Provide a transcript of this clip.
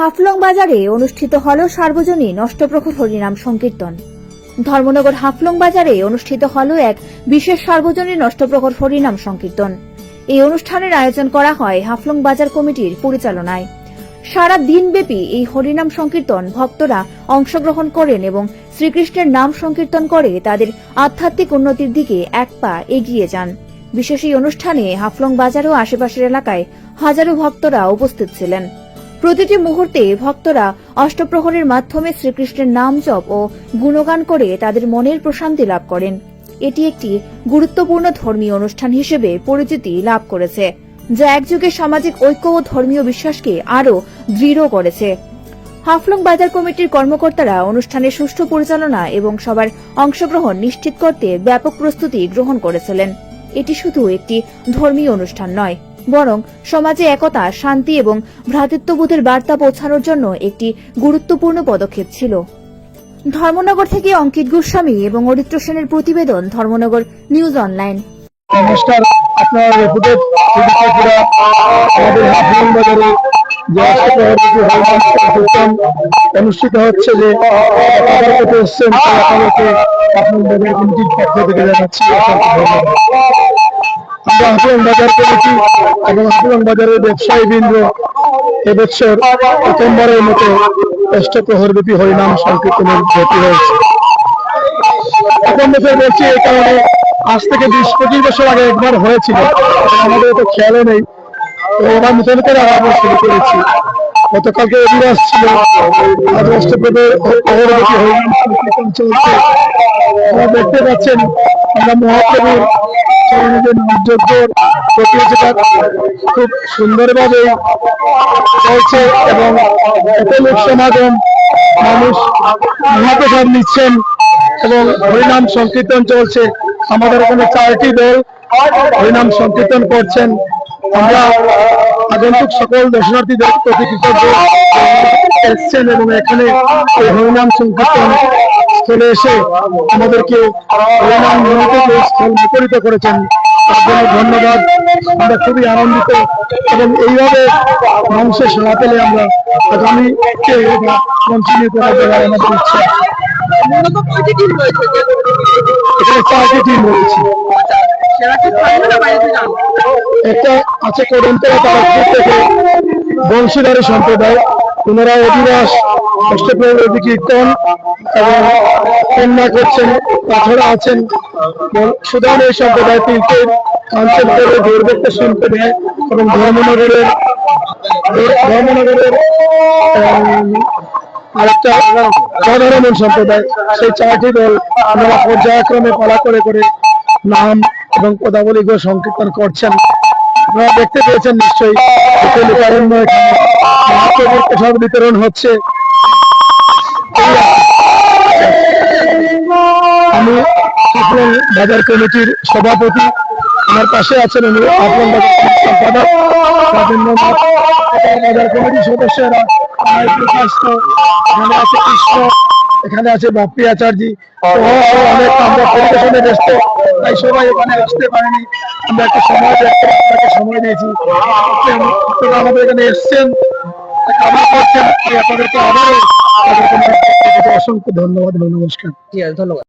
হাফলং বাজারে অনুষ্ঠিত হল সার্বজনীন অষ্টপ্রহর হরিনাম সংকীর্তন। ধর্মনগর হাফলং বাজারে অনুষ্ঠিত হল এক বিশেষ সার্বজনীন অষ্টপ্রহর হরিনাম সংকীর্তন। এই অনুষ্ঠানের আয়োজন করা হয় হাফলং বাজার কমিটির পরিচালনায়। সারা দিনব্যাপী এই হরিনাম সংকীর্তন ভক্তরা অংশগ্রহণ করেন এবং শ্রীকৃষ্ণের নাম সংকীর্তন করে তাদের আধ্যাত্মিক উন্নতির দিকে এক পা এগিয়ে যান। বিশেষ এই অনুষ্ঠানে হাফলং বাজার ও আশেপাশের এলাকায় হাজারো ভক্তরা উপস্থিত ছিলেন। প্রতিটি মুহূর্তে ভক্তরা অষ্টপ্রহরের মাধ্যমে শ্রীকৃষ্ণের নাম জপ ও গুণগান করে তাদের মনের প্রশান্তি লাভ করেন। এটি একটি গুরুত্বপূর্ণ ধর্মীয় অনুষ্ঠান হিসেবে পরিচিতি লাভ করেছে, যা একযুগে সামাজিক ঐক্য ও ধর্মীয় বিশ্বাসকে আরও দৃঢ় করেছে। হাফলং বাজার কমিটির কর্মকর্তারা অনুষ্ঠানের সুষ্ঠু পরিচালনা এবং সবার অংশগ্রহণ নিশ্চিত করতে ব্যাপক প্রস্তুতি গ্রহণ করেছিলেন। এটি শুধু একটি ধর্মীয় অনুষ্ঠান নয় বরং সমাজে একতা, শান্তি এবং ভ্রাতৃত্ববোধের বার্তা পৌঁছানোর জন্য একটি গুরুত্বপূর্ণ পদক্ষেপ ছিল। ধর্মনগর থেকে অঙ্কিত গোস্বামী এবং অরিত্র সেনের প্রতিবেদন ধর্মনগর নিউজ অনলাইন। নমস্কার অনুষ্ঠিত হচ্ছে যে কমিটির পক্ষ থেকে জানাচ্ছি আমরা হাফলং বাজার কমিটি এবং হাফলং বাজারের ব্যবসায়ী বৃন্দ এবছর প্রথমবারের মতো অষ্টপ্রহরব্যাপী হরিনাম সংকীর্তনের ভর্তি হয়েছে। এখন বছর বলছি এই কারণে আজ থেকে বিশ, পঁচিশ বছর আগে একবার হয়েছিল আমাদের তো খেয়ালও নেই। তো এবার নতুন করে আবার শুরু করেছি। গতকালকে অভিবাস ছিল, আজ অষ্টপ্রদের অগরবতী হরিনাম সংকীর্তন চলছে। আপনারা দেখতে পাচ্ছেন, আমরা মহাপ্রভুর খুব সুন্দরভাবে চলছে এবং এত সমাগম মানুষ মহাপ্রসাদ নিচ্ছেন এবং হরিনাম সংকীর্তন চলছে। আমাদের এখানে চারটি দল হরিনাম সংকীর্তন করছেন। আমরা আগন্তুক সকল দর্শনার্থীদের প্রতি কৃতজ্ঞ। এসছেন এবং এখানে হরিনাম সংকীর্তন স্থলে এসে আমাদেরকে স্থল মুখরিত করেছেন। তার জন্য ধন্যবাদ। আমরা খুবই আনন্দিত এবং এইভাবে মানুষের সেবা পেলে আমরা আগামী কন্টিনিউ করার জন্য আমাদের ইচ্ছা। এখানে চারটি টিম রয়েছে? একটা আছে তারাপুর থেকে বংশীধারী সম্প্রদায়। ওনারা অধিবাস অষ্টপ্রহরী কীর্তন এবং কন্যা করছেন তাছাড়া আছেন। সুদান এই সম্প্রদায় তিনটে কাঞ্চন করে গৌরবত্ব সম্প্রদায় এবং ধর্মনগরের ধর্মনগরের আরেকটা সাধারণ সম্প্রদায়, সেই চারটি দল আমরা পর্যায়ক্রমে পালা করে করে নাম এবং পদাবলী গো সংকীর্তন করছেন। আপনারা দেখতে পেয়েছেন নিশ্চয়ই এখানে মহাপ্রভুর প্রসাদ বিতরণ হচ্ছে। আমি আপনার বাজার কমিটির সভাপতি, আমার পাশে আছেন উনি আপনার বাজার সম্পাদক বাজার কমিটির সদস্যরা এখানে আছে কৃষ্ণ এখানে আছে বাপ্পি আচার্য অনেক আমরা পরিবেশনে ব্যস্ত, তাই সবাই এখানে আসতে পারেনি আমরা একটা সময় দেখতে আপনাকে সময় দিয়েছি আমাদের এখানে এসছেন আবার করছেন আপনাদেরকে অসংখ্য ধন্যবাদ নমস্কার। ধন্যবাদ।